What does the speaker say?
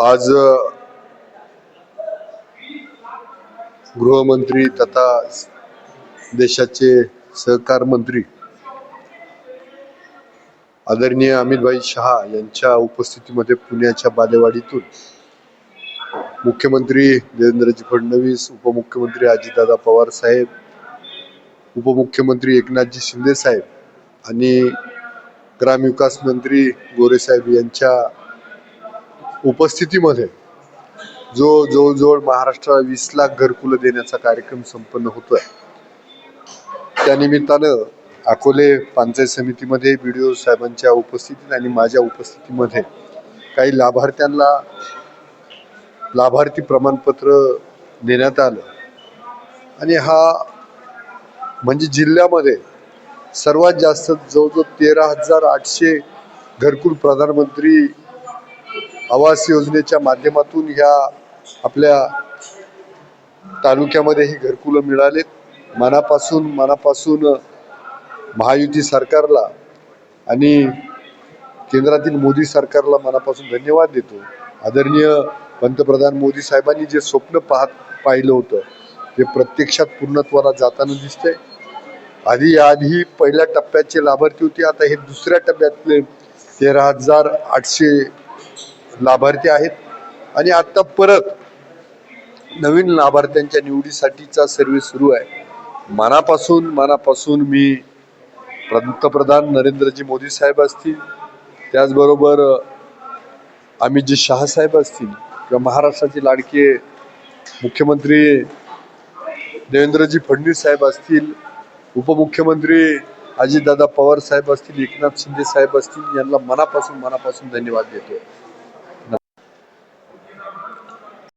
आज गृहमंत्री तथा देशाचे सहकार मंत्री आदरणीय अमितभाई शहा यांच्या उपस्थितीमध्ये पुण्याच्या बालेवाडीतून मुख्यमंत्री देवेंद्रजी फडणवीस उपमुख्यमंत्री अजितदादा पवार साहेब उपमुख्यमंत्री एकनाथजी शिंदे साहेब आणि ग्रामविकास मंत्री गोरेसाहेब यांच्या उपस्थितीमध्ये जो जवळजवळ महाराष्ट्राला वीस लाख घरकुलं देण्याचा कार्यक्रम संपन्न होतोय. त्यानिमित्तानं अकोले पंचायत समितीमध्ये बी डी ओ साहेबांच्या उपस्थितीत आणि माझ्या उपस्थितीमध्ये काही लाभार्थ्यांना लाभार्थी प्रमाणपत्र देण्यात आलं. आणि हा म्हणजे जिल्ह्यामध्ये सर्वात जास्त जवळजवळ तेरा हजार आठशे घरकुल प्रधानमंत्री आवास योजनेच्या माध्यमातून ह्या आपल्या तालुक्यामध्ये ही घरकुलं मिळालेत. मनापासून मनापासून महायुती सरकारला आणि केंद्रातील मोदी सरकारला मनापासून धन्यवाद देतो. आदरणीय पंतप्रधान मोदी साहेबांनी जे स्वप्न पाहत पाहिलं होतं ते प्रत्यक्षात पूर्णत्वाला जाताना दिसतंय. आधी आधी पहिल्या टप्प्याचे लाभार्थी होते आता हे दुसऱ्या टप्प्यातले तेरा हजार आठशे लाभार्थी आहेत. आणि आत्ता परत नवीन लाभार्थ्यांच्या निवडीसाठीचा सर्वे सुरू आहे. मनापासून मनापासून मी पंतप्रधान नरेंद्रजी मोदी साहेब असतील त्याचबरोबर अमितजी शहा साहेब असतील किंवा महाराष्ट्राचे लाडके मुख्यमंत्री देवेंद्रजी फडणवीस साहेब असतील उपमुख्यमंत्री अजितदादा पवार साहेब असतील एकनाथ शिंदे साहेब असतील यांना मनापासून मनापासून धन्यवाद देतो